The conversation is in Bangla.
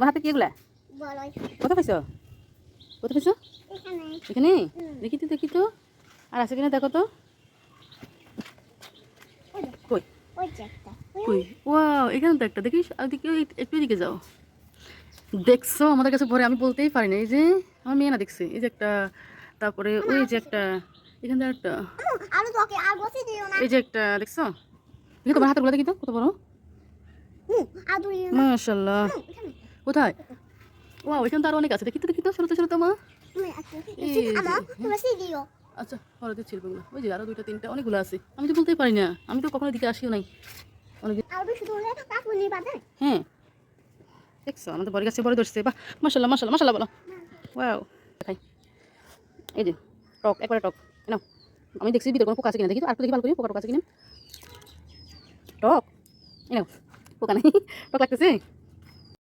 তোমার হাতে কি এগুলা? পাইছো? পাইছো? এখানে। দেখি তো দেখি তো। আর আছে কিনা দেখো তো। কই? কই? ওয়াও এখানে তো একটা। দেখিস? আর ওই একটু এদিকে যাও। দেখছ? আমাদের কাছে ভরে আমি বলতেই পারি না এই যে আমার মেয়ে না দেখছে। এই যে একটা তারপরে ওই যে একটা এখান থেকে একটা এই যে একটা দেখছ? দেখি তোমার হাতগুলো দেখি তো কত বড়। মাশাল্লাহ কোথায়? ওয়াও এখানে তো আরও অনেক আছে। দেখি তো দেখি তো ছোটো তো মা। আচ্ছা পরে দিচ্ছি এগুলো ওই যে আরও দুইটা তিনটা অনেকগুলো আছে। আমি তো বলতেই পারি না। আমি তো কখনো এদিকে আসিও নাই। অনেক হ্যাঁ। দেখছ আমাদের বড় গাছে বড় ধরছে। বাহ মাসাল্লাহ মাসাল্লাহ মাসাল্লাহ বলো। ওয়াও দেখাই। এই যে টক একবারে টক। না আমি দেখছি ভিতরে কোনো পোকা আছে কিনা। দেখি তো আর দেখি ভালো করি পোকা টোকা আছে কিনা। টক। এই নাও পোকা নেই। টক লাগতেছে?